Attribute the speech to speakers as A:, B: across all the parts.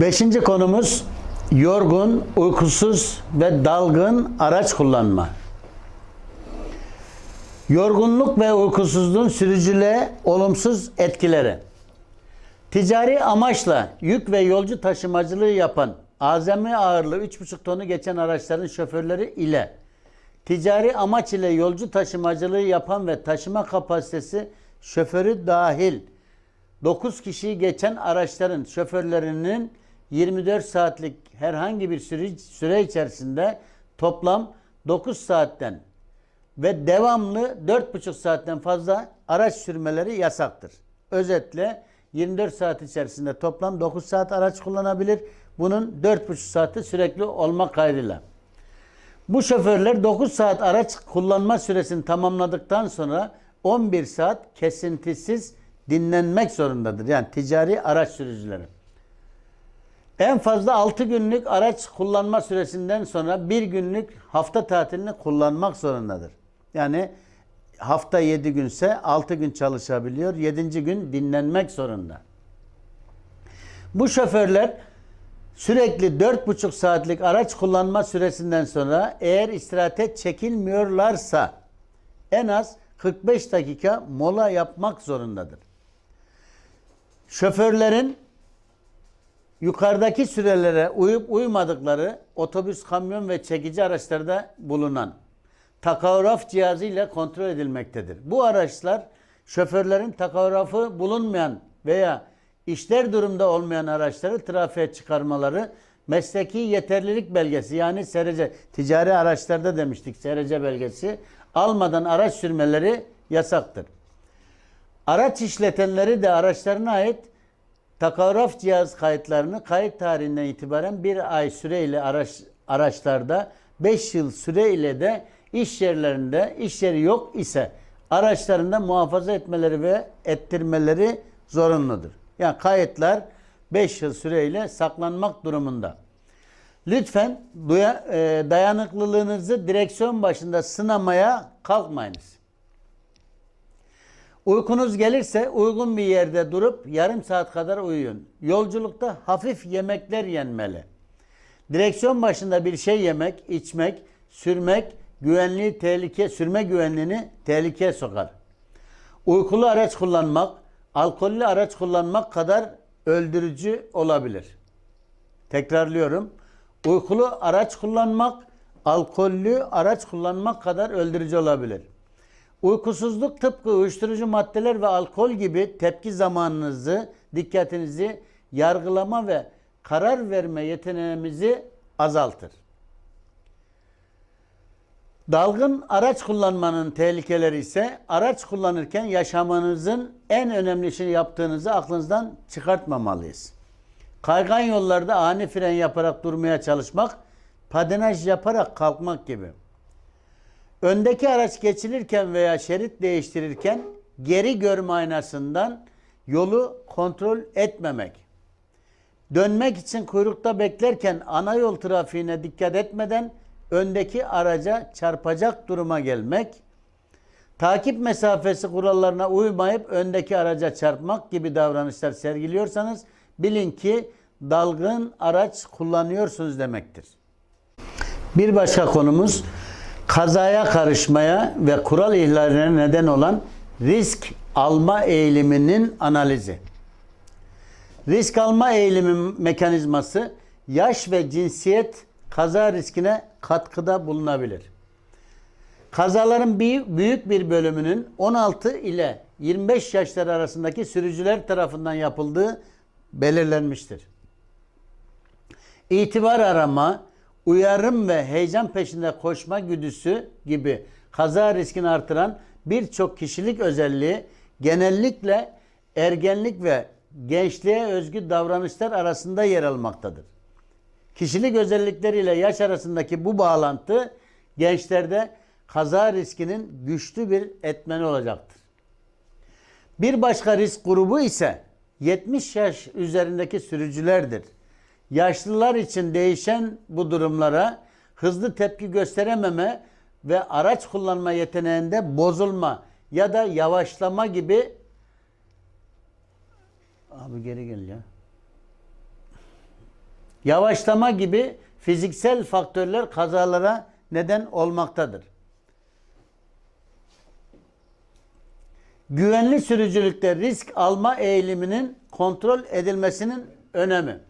A: Beşinci konumuz yorgun, uykusuz ve dalgın araç kullanma. Yorgunluk ve uykusuzluğun sürücülüğe olumsuz etkileri. Ticari amaçla yük ve yolcu taşımacılığı yapan azami ağırlığı 3,5 tonu geçen araçların şoförleri ile ticari amaç ile yolcu taşımacılığı yapan ve taşıma kapasitesi şoförü dahil 9 kişiyi geçen araçların şoförlerinin 24 saatlik herhangi bir süre, süre içerisinde toplam 9 saatten ve devamlı 4,5 saatten fazla araç sürmeleri yasaktır. Özetle 24 saat içerisinde toplam 9 saat araç kullanabilir. Bunun 4,5 saati sürekli olmak kaydıyla. Bu şoförler 9 saat araç kullanma süresini tamamladıktan sonra 11 saat kesintisiz dinlenmek zorundadır. Yani ticari araç sürücüleri. En fazla 6 günlük araç kullanma süresinden sonra bir günlük hafta tatilini kullanmak zorundadır. Yani hafta 7 günse 6 gün çalışabiliyor. 7. gün dinlenmek zorunda. Bu şoförler sürekli 4,5 saatlik araç kullanma süresinden sonra eğer istirahate çekilmiyorlarsa en az 45 dakika mola yapmak zorundadır. Şoförlerin yukarıdaki sürelere uyup uymadıkları otobüs, kamyon ve çekici araçlarda bulunan takograf cihazı ile kontrol edilmektedir. Bu araçlar şoförlerin takografı bulunmayan veya işler durumda olmayan araçları trafiğe çıkarmaları mesleki yeterlilik belgesi yani SRC ticari araçlarda demiştik SRC belgesi almadan araç sürmeleri yasaktır. Araç işletenleri de araçlarına ait takograf cihaz kayıtlarını kayıt tarihinden itibaren bir ay süreyle araç, araçlarda 5 yıl süreyle de iş yerlerinde iş yeri yok ise araçlarında muhafaza etmeleri ve ettirmeleri zorunludur. Yani kayıtlar 5 yıl süreyle saklanmak durumunda. Lütfen duya, e, dayanıklılığınızı direksiyon başında sınamaya kalkmayınız. Uykunuz gelirse uygun bir yerde durup yarım saat kadar uyuyun. Yolculukta hafif yemekler yenmeli. Direksiyon başında bir şey yemek, içmek, sürmek güvenliği tehlike, sürme güvenliğini tehlikeye sokar. Uykulu araç kullanmak, alkollü araç kullanmak kadar öldürücü olabilir. Tekrarlıyorum. Uykulu araç kullanmak, alkollü araç kullanmak kadar öldürücü olabilir. Uykusuzluk tıpkı uyuşturucu maddeler ve alkol gibi tepki zamanınızı, dikkatinizi, yargılama ve karar verme yeteneğimizi azaltır. Dalgın araç kullanmanın tehlikeleri ise araç kullanırken yaşamanızın en önemli işini yaptığınızı aklınızdan çıkartmamalıyız. Kaygan yollarda ani fren yaparak durmaya çalışmak, patinaj yaparak kalkmak gibi. Öndeki araç geçilirken veya şerit değiştirirken geri görme aynasından yolu kontrol etmemek. Dönmek için kuyrukta beklerken ana yol trafiğine dikkat etmeden öndeki araca çarpacak duruma gelmek, takip mesafesi kurallarına uymayıp öndeki araca çarpmak gibi davranışlar sergiliyorsanız bilin ki dalgın araç kullanıyorsunuz demektir. Bir başka konumuz kazaya karışmaya ve kural ihlaline neden olan risk alma eğiliminin analizi. Risk alma eğilimi mekanizması yaş ve cinsiyet kaza riskine katkıda bulunabilir. Kazaların bir, büyük bir bölümünün 16 ile 25 yaşlar arasındaki sürücüler tarafından yapıldığı belirlenmiştir. İtibar arama, uyarım ve heyecan peşinde koşma güdüsü gibi kaza riskini artıran birçok kişilik özelliği genellikle ergenlik ve gençliğe özgü davranışlar arasında yer almaktadır. Kişilik özellikleriyle yaş arasındaki bu bağlantı gençlerde kaza riskinin güçlü bir etmeni olacaktır. Bir başka risk grubu ise 70 yaş üzerindeki sürücülerdir. Yaşlılar için değişen bu durumlara hızlı tepki gösterememe ve araç kullanma yeteneğinde bozulma ya da yavaşlama gibi Abi geri gel ya. yavaşlama gibi fiziksel faktörler kazalara neden olmaktadır. Güvenli sürücülükte risk alma eğiliminin kontrol edilmesinin önemi.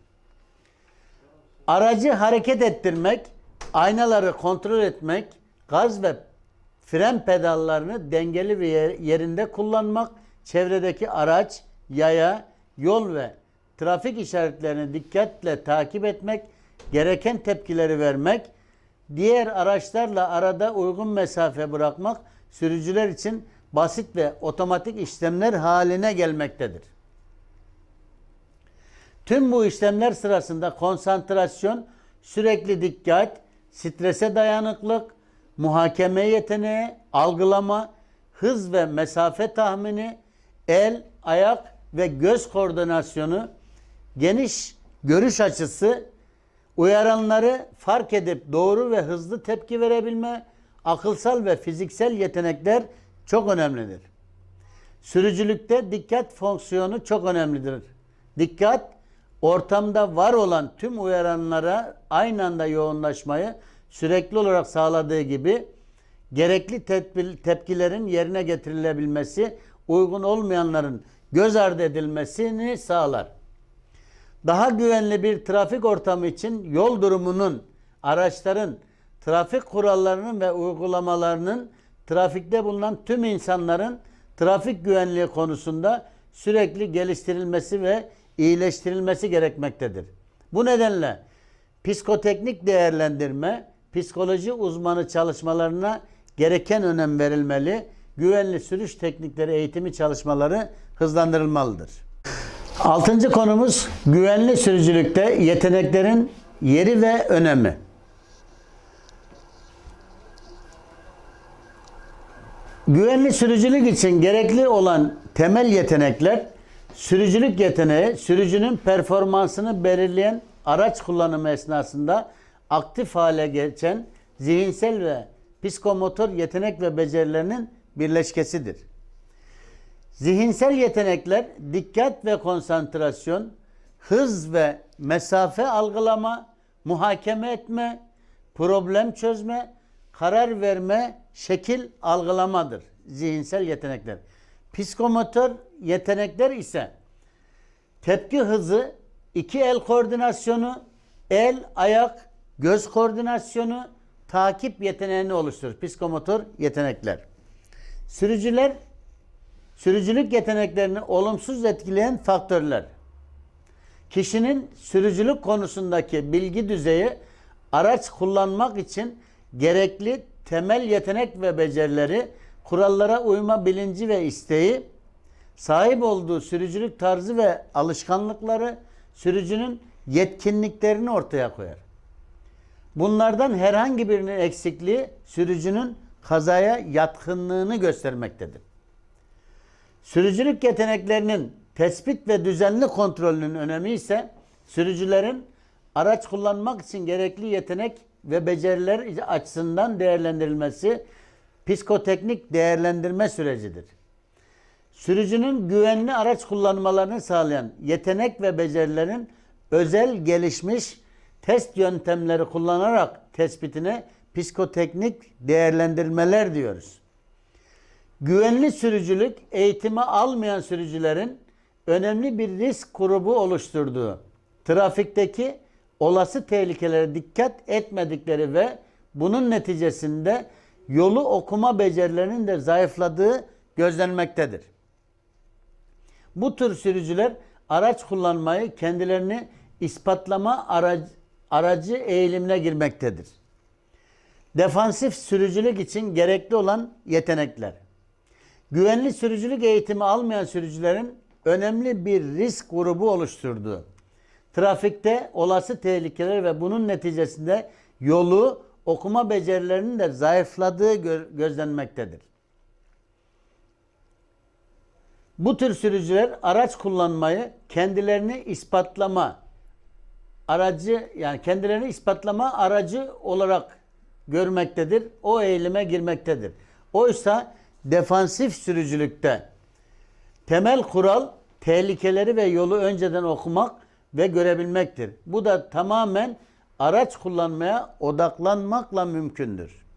A: Aracı hareket ettirmek, aynaları kontrol etmek, gaz ve fren pedallarını dengeli bir yer- yerinde kullanmak, çevredeki araç, yaya, yol ve trafik işaretlerini dikkatle takip etmek, gereken tepkileri vermek, diğer araçlarla arada uygun mesafe bırakmak sürücüler için basit ve otomatik işlemler haline gelmektedir. Tüm bu işlemler sırasında konsantrasyon, sürekli dikkat, strese dayanıklık, muhakeme yeteneği, algılama, hız ve mesafe tahmini, el, ayak ve göz koordinasyonu, geniş görüş açısı, uyaranları fark edip doğru ve hızlı tepki verebilme, akılsal ve fiziksel yetenekler çok önemlidir. Sürücülükte dikkat fonksiyonu çok önemlidir. Dikkat, ortamda var olan tüm uyaranlara aynı anda yoğunlaşmayı sürekli olarak sağladığı gibi gerekli tedbir- tepkilerin yerine getirilebilmesi, uygun olmayanların göz ardı edilmesini sağlar. Daha güvenli bir trafik ortamı için yol durumunun, araçların, trafik kurallarının ve uygulamalarının trafikte bulunan tüm insanların trafik güvenliği konusunda sürekli geliştirilmesi ve iyileştirilmesi gerekmektedir. Bu nedenle psikoteknik değerlendirme, psikoloji uzmanı çalışmalarına gereken önem verilmeli, güvenli sürüş teknikleri eğitimi çalışmaları hızlandırılmalıdır. Altıncı konumuz güvenli sürücülükte yeteneklerin yeri ve önemi. Güvenli sürücülük için gerekli olan temel yetenekler sürücülük yeteneği, sürücünün performansını belirleyen araç kullanımı esnasında aktif hale geçen zihinsel ve psikomotor yetenek ve becerilerinin birleşkesidir. Zihinsel yetenekler dikkat ve konsantrasyon, hız ve mesafe algılama, muhakeme etme, problem çözme, karar verme, şekil algılamadır. Zihinsel yetenekler. Psikomotor yetenekler ise tepki hızı, iki el koordinasyonu, el, ayak, göz koordinasyonu, takip yeteneğini oluşturur. Psikomotor yetenekler. Sürücüler Sürücülük yeteneklerini olumsuz etkileyen faktörler. Kişinin sürücülük konusundaki bilgi düzeyi araç kullanmak için gerekli temel yetenek ve becerileri, kurallara uyma bilinci ve isteği, sahip olduğu sürücülük tarzı ve alışkanlıkları sürücünün yetkinliklerini ortaya koyar. Bunlardan herhangi birinin eksikliği sürücünün kazaya yatkınlığını göstermektedir. Sürücülük yeteneklerinin tespit ve düzenli kontrolünün önemi ise sürücülerin araç kullanmak için gerekli yetenek ve beceriler açısından değerlendirilmesi psikoteknik değerlendirme sürecidir. Sürücünün güvenli araç kullanmalarını sağlayan yetenek ve becerilerin özel gelişmiş test yöntemleri kullanarak tespitine psikoteknik değerlendirmeler diyoruz. Güvenli sürücülük eğitimi almayan sürücülerin önemli bir risk grubu oluşturduğu, trafikteki olası tehlikelere dikkat etmedikleri ve bunun neticesinde yolu okuma becerilerinin de zayıfladığı gözlenmektedir. Bu tür sürücüler araç kullanmayı kendilerini ispatlama aracı, aracı eğilimine girmektedir. Defansif sürücülük için gerekli olan yetenekler. Güvenli sürücülük eğitimi almayan sürücülerin önemli bir risk grubu oluşturduğu, trafikte olası tehlikeler ve bunun neticesinde yolu okuma becerilerinin de zayıfladığı gö- gözlenmektedir. Bu tür sürücüler araç kullanmayı kendilerini ispatlama aracı yani kendilerini ispatlama aracı olarak görmektedir. O eğilime girmektedir. Oysa defansif sürücülükte temel kural tehlikeleri ve yolu önceden okumak ve görebilmektir. Bu da tamamen araç kullanmaya odaklanmakla mümkündür.